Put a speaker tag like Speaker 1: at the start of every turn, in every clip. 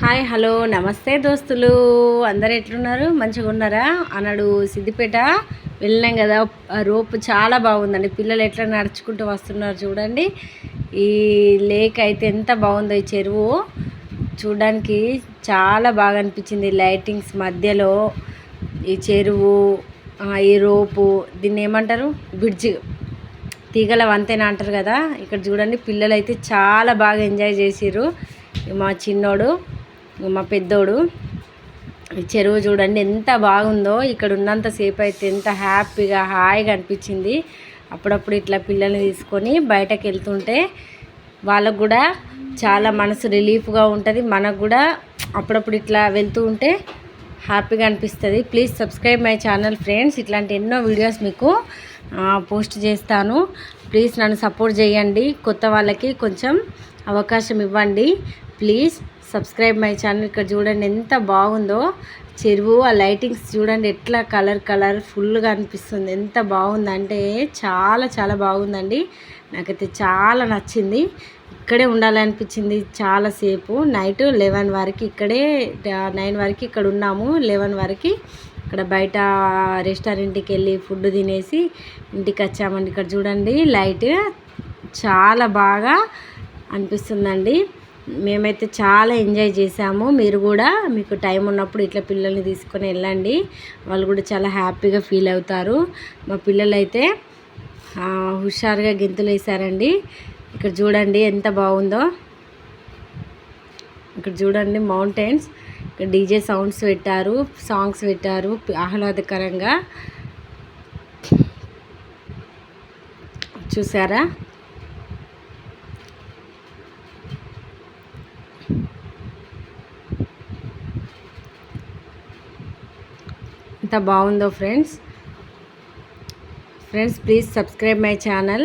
Speaker 1: Hi hello నమస్తే దోస్తులు. అందరు ఎట్లున్నారు? మంచిగా ఉన్నారా? అన్నాడు సిద్దిపేట వెళ్ళినాం కదా. రోపు చాలా బాగుందండి. పిల్లలు ఎట్లా నడుచుకుంటూ వస్తున్నారు చూడండి. ఈ లేక్ అయితే ఎంత బాగుందో ఈ చెరువు. చూడడానికి చాలా బాగా అనిపించింది. లైటింగ్స్ మధ్యలో ఈ చెరువు ఈ రోపు దీన్ని ఏమంటారు? బ్రిడ్జ్. తీగల వంతెన అంటారు కదా. ఇక్కడ చూడండి పిల్లలు అయితే చాలా బాగా ఎంజాయ్ చేసిర్రు. మా చిన్నోడు మా పెద్దోడు చెరువు చూడండి ఎంత బాగుందో ఇక్కడ ఉన్నంతసేపు అయితే ఎంత హ్యాపీగా హాయిగా అనిపించింది. అప్పుడప్పుడు ఇట్లా పిల్లల్ని తీసుకొని బయటకు వెళ్తుంటే వాళ్ళకు కూడా చాలా మనసు రిలీఫ్గా ఉంటుంది. మనకు కూడా అప్పుడప్పుడు ఇట్లా వెళ్తూ ఉంటే హ్యాపీగా అనిపిస్తుంది. Please subscribe my channel friends. ఇట్లాంటి ఎన్నో వీడియోస్ మీకు పోస్ట్ చేస్తాను. ప్లీజ్ నన్ను సపోర్ట్ చేయండి. కొత్త వాళ్ళకి కొంచెం అవకాశం ఇవ్వండి. Please subscribe my channel. ఇక్కడ చూడండి ఎంత బాగుందో. చెరువు ఆ లైటింగ్స్ చూడండి ఎట్లా కలర్ కలర్ ఫుల్గా అనిపిస్తుంది. ఎంత బాగుందంటే చాలా చాలా బాగుందండి. నాకైతే చాలా నచ్చింది. ఇక్కడే ఉండాలనిపించింది చాలాసేపు. నైట్ లెవెన్ వరకు ఇక్కడే నైన్ వరకు ఇక్కడ ఉన్నాము. లెవెన్ వరకు ఇక్కడ బయట రెస్టారెంట్కి వెళ్ళి ఫుడ్ తినేసి ఇంటికి వచ్చామండి. ఇక్కడ చూడండి లైట్ చాలా బాగా అనిపిస్తుందండి. మేమైతే చాలా ఎంజాయ్ చేసాము మీరు కూడా మీకు టైం ఉన్నప్పుడు ఇట్లా పిల్లల్ని తీసుకొని వెళ్ళండి. వాళ్ళు కూడా చాలా హ్యాపీగా ఫీల్ అవుతారు. మా పిల్లలైతే హుషారుగా గెంతులు వేసారండి ఇక్కడ చూడండి ఎంత బాగుందో. ఇక్కడ చూడండి మౌంటైన్స్. ఇక్కడ డీజే సౌండ్స్ పెట్టారు సాంగ్స్ పెట్టారు ఆహ్లాదకరంగా. చూసారా? ఎంత బాగుందో friends. Friends please subscribe my channel.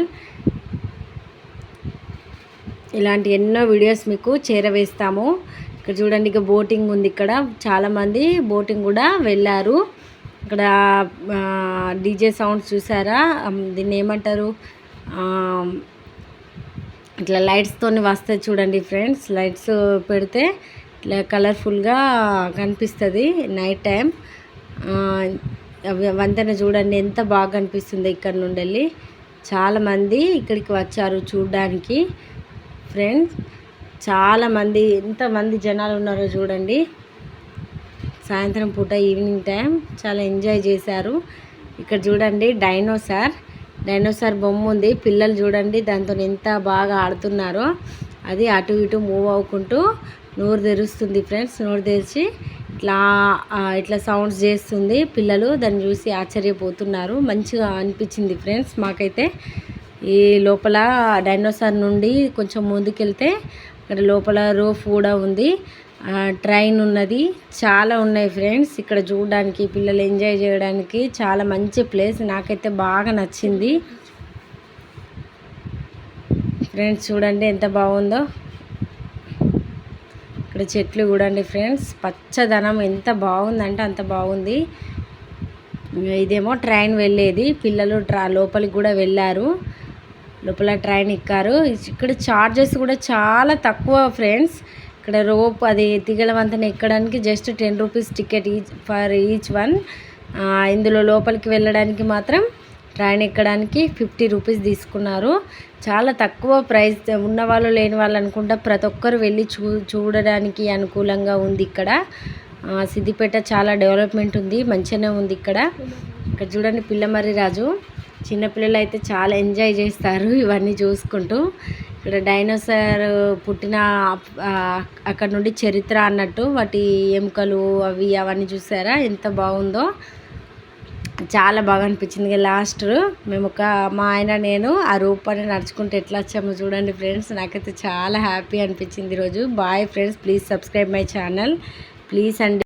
Speaker 1: ఇలాంటి ఎన్నో వీడియోస్ మీకు చేరవేస్తాము. ఇక్కడ చూడండి ఇక బోటింగ్ ఉంది ఇక్కడ. చాలామంది బోటింగ్ కూడా వెళ్ళారు. ఇక్కడ డీజే సౌండ్స్ చూసారా? దీన్ని ఏమంటారు? ఇట్లా లైట్స్తో వస్తాయి చూడండి ఫ్రెండ్స్. లైట్స్ పెడితే ఇట్లా కలర్ఫుల్గా కనిపిస్తుంది నైట్ టైం వంతెన చూడండి ఎంత బాగా అనిపిస్తుంది ఇక్కడ నుండి వెళ్ళి చాలామంది ఇక్కడికి వచ్చారు చూడడానికి. ఫ్రెండ్స్ చాలామంది ఎంతమంది జనాలు ఉన్నారో చూడండి. సాయంత్రం పూట ఈవినింగ్ టైం చాలా ఎంజాయ్ చేశారు. ఇక్కడ చూడండి డైనోసార్ డైనోసార్ బొమ్మ ఉంది. పిల్లలు చూడండి దాంతో ఎంత బాగా ఆడుతున్నారో. అది అటు ఇటు మూవ్ అవ్వకుంటూ నోరు తెరుస్తుంది ఫ్రెండ్స్ నోరు తెరిచి. ఇట్లా ఇట్లా సౌండ్స్ చేస్తుంది. పిల్లలు దాన్ని చూసి ఆశ్చర్యపోతున్నారు. మంచిగా అనిపించింది ఫ్రెండ్స్ మాకైతే ఈ లోపల డైనోసార్ నుండి కొంచెం ముందుకెళ్తే ఇక్కడ లోపల రూఫ్ కూడా ఉంది. ట్రైన్ ఉన్నది. చాలా ఉన్నాయి ఫ్రెండ్స్ ఇక్కడ చూడడానికి పిల్లలు ఎంజాయ్ చేయడానికి చాలా మంచి ప్లేస్ నాకైతే బాగా నచ్చింది. ఫ్రెండ్స్ చూడండి ఎంత బాగుందో. ఇక్కడ చెట్లు చూడండి ఫ్రెండ్స్. పచ్చదనం ఎంత బాగుందంటే అంత బాగుంది. ఇదేమో ట్రైన్ వెళ్ళేది. పిల్లలు ట్రా లోపలికి కూడా వెళ్ళారు. లోపల ట్రైన్ ఎక్కారు. ఇక్కడ చార్జెస్ కూడా చాలా తక్కువ ఫ్రెండ్స్. ఇక్కడ రోప్ అది తిగలవంతని ఎక్కడానికి just ten rupees ticket each for each one. ఇందులో లోపలికి వెళ్ళడానికి మాత్రం ట్రైన్ ఎక్కడానికి ఫిఫ్టీ రూపీస్ తీసుకున్నారు. చాలా తక్కువ ప్రైస్ ఉన్నవాళ్ళు లేని వాళ్ళు అనుకుంటా ప్రతి ఒక్కరు వెళ్ళి చూ చూడడానికి అనుకూలంగా ఉంది ఇక్కడ. సిద్దిపేట చాలా డెవలప్మెంట్ ఉంది మంచిగానే ఉంది ఇక్కడ. ఇక్కడ చూడండి పిల్లమర్రి రాజు. చిన్నపిల్లలు అయితే చాలా ఎంజాయ్ చేస్తారు ఇవన్నీ చూసుకుంటూ. ఇక్కడ డైనోసార్ పుట్టిన అక్కడ నుండి చరిత్ర అన్నట్టు వాటి ఎముకలు అవి అవన్నీ చూసారా? ఎంత బాగుందో. చాలా బాగా అనిపించింది లాస్ట్ మేము ఒక మా ఆయన నేను ఆ రూపాన్ని నడుచుకుంటూ ఎట్లా వచ్చామో చూడండి ఫ్రెండ్స్ నాకైతే చాలా హ్యాపీ అనిపించింది ఈరోజు bye friends please subscribe my channel please అండి